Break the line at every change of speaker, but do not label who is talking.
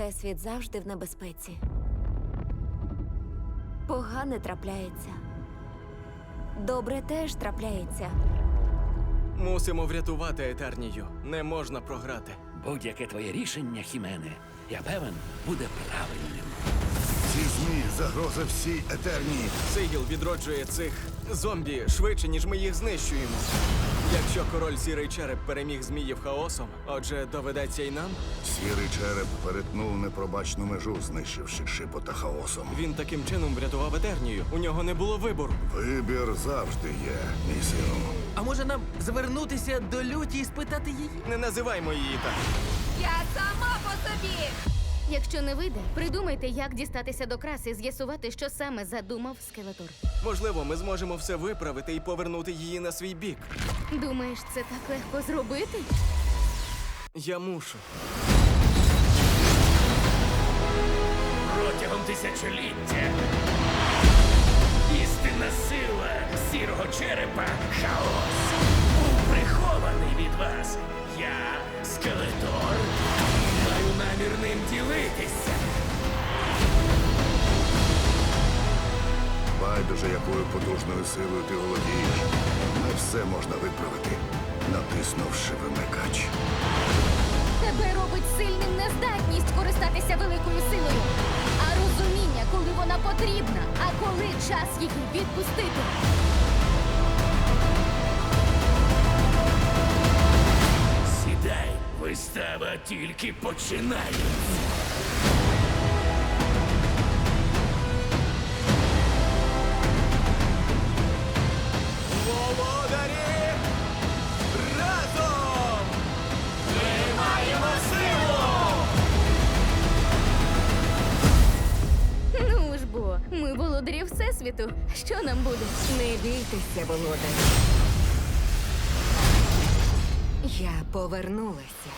Всесвіт завжди в небезпеці. Погане трапляється. Добре теж трапляється.
Мусимо врятувати Етернію. Не можна програти.
Будь-яке твоє рішення, Хімене, я певен, буде правильним.
Ці змі загроза всій етернії.
Сигіл відроджує цих зомбі швидше, ніж ми їх знищуємо. Якщо король сірий череп переміг зміїв хаосом, отже, доведеться й нам.
Сірий череп перетнув непробачну межу, знищивши шипота хаосом.
Він таким чином врятував Етернію. У нього не було вибору.
Вибір завжди є, мій сину.
А може нам звернутися до люті і спитати її?
Не називаймо її так.
Я сама по собі.
Якщо не вийде, придумайте, як дістатися до краси і з'ясувати, що саме задумав скелетор.
Можливо, ми зможемо все виправити і повернути її на свій бік.
Думаєш, це так легко зробити?
Я мушу.
Протягом тисячоліття істинна сила сірого черепа хаос був прихований від вас. Я, скелетор, ділитися.
Байдуже, якою потужною силою ти володієш. Не все можна виправити, натиснувши вимикач.
Тебе робить сильним не здатність користатися великою силою, а розуміння, коли вона потрібна, а коли час її відпустити.
Вистава тільки починається.
Володарі! Разом! Ми маємо силу!
Ну ж бо, ми володарі Всесвіту. Що нам буде?
Не бійтеся, володарі. Я повернулася.